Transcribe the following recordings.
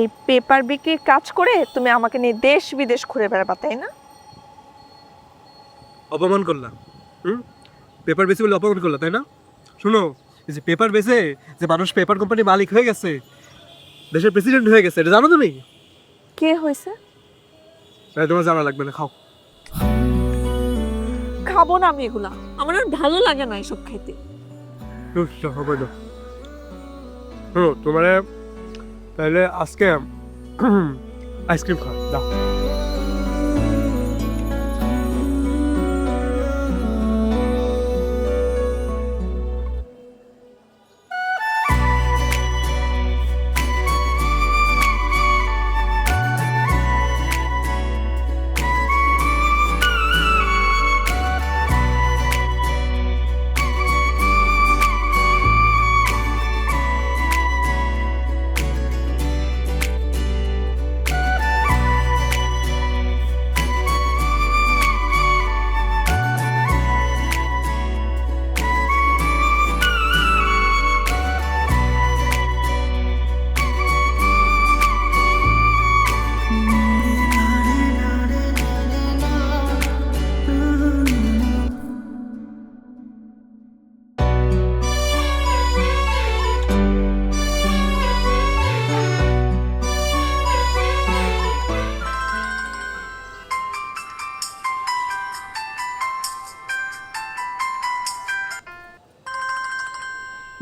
এই পেপার বিক্রির কাজ করে তুমি আমাকে নিয়ে দেশ বিদেশ ঘুরে বেড়াবা তাই না? অপমান করলাম হুম? পেপার বেসে বলে অপমান করলাম তাই না? শুনো এই যে পেপার বেসে যে মানুষ পেপার কোম্পানির মালিক হয়ে গেছে দেশের প্রেসিডেন্ট হয়ে গেছে এটা জানো তুমি? কে হয়েছে? তাই তোমার জানা লাগবে না খাও। খাব না আমি এগুলা আমার আর ভালো লাগে না এসব খেতে হবে না। তোমার তাহলে আজকে আইসক্রিম খাও দাও।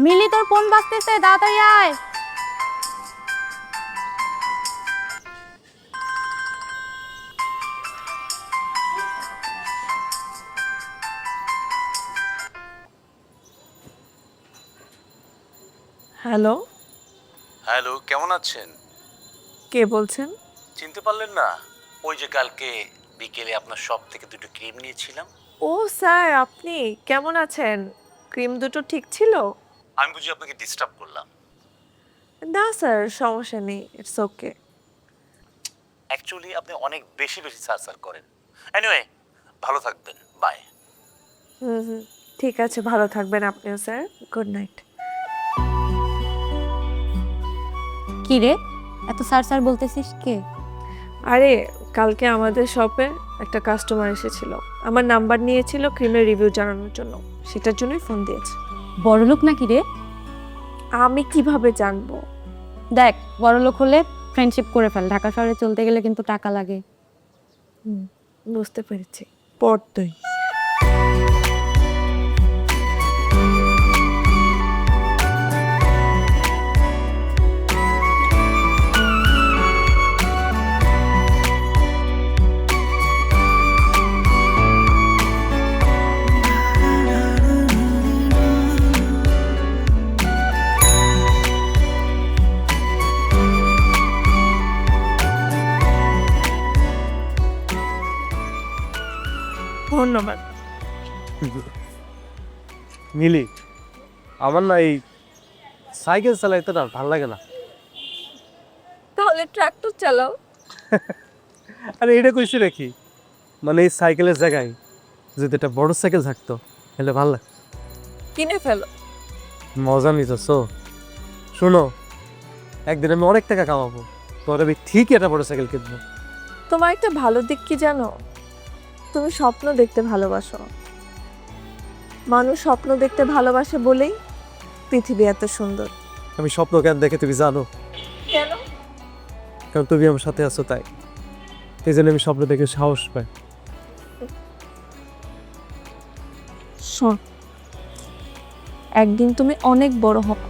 মিলি তোর ফোন বাজতেছে তাড়াতাড়ি আয়। হ্যালো। হ্যালো কেমন আছেন? কে বলছেন? চিনতে পারলেন না ওই যে কালকে বিকেলে আপনার শপ থেকে দুটো ক্রিম নিয়েছিলাম। ও স্যার আপনি কেমন আছেন? ক্রিম দুটো ঠিক ছিল? আমি বুঝি আপনাকে ডিস্টার্ব করলাম। না স্যার সমস্যা নেই ইটস ওকে অ্যাকচুয়ালি আপনি অনেক বেশি বেশি সার সার করেন। এনিওয়ে ভালো থাকবেন। বাই হুম হুম ঠিক আছে ভালো থাকবেন আপনিও স্যার। গুড নাইট কি রে? এত স্যার স্যার বলতেছিস কে? আরে কালকে আমাদের শপে একটা কাস্টমার এসেছিল। আমার নাম্বার নিয়েছিল ক্রিমের রিভিউ জানানোর জন্য। সেটার জন্যই ফোন দিয়েছে। বড় লোক নাকি রে? আমি কীভাবে জানব? দেখ বড়লোক হলে ফ্রেন্ডশিপ করে ফেল। ঢাকা শহরে চলতে গেলে কিন্তু টাকা লাগে। বুঝতে পেরেছি। পড়তই ধন্যবাদ। মিলি আমার না এই সাইকেল চালাইতে না ভালো লাগে না। তাহলে ট্রাক্টর চালাও। আরে এটা কইছি নাকি? মানে এই সাইকেলের জায়গায় যদি একটা বড় সাইকেল থাকতো তাহলে ভালো লাগতো। কিনে ফেলো। মজা নিতেছো? শোনো একদিন আমি অনেক টাকা কামাবো তোর আমি ঠিকই একটা বড় সাইকেল কিনবো। তোমার একটা ভালো দিক কি জানো? তুমি স্বপ্ন দেখতে ভালোবাসো। মানুষ স্বপ্ন দেখতে ভালোবাসে বলেই পৃথিবী এত সুন্দর। আমি স্বপ্ন কেন দেখে তুমি জানো? কেন? কারণ তুমি আমার সাথে আছো তাই। এই জন্য আমি স্বপ্ন দেখে সাহস পাই। শোন একদিন তুমি অনেক বড় হবে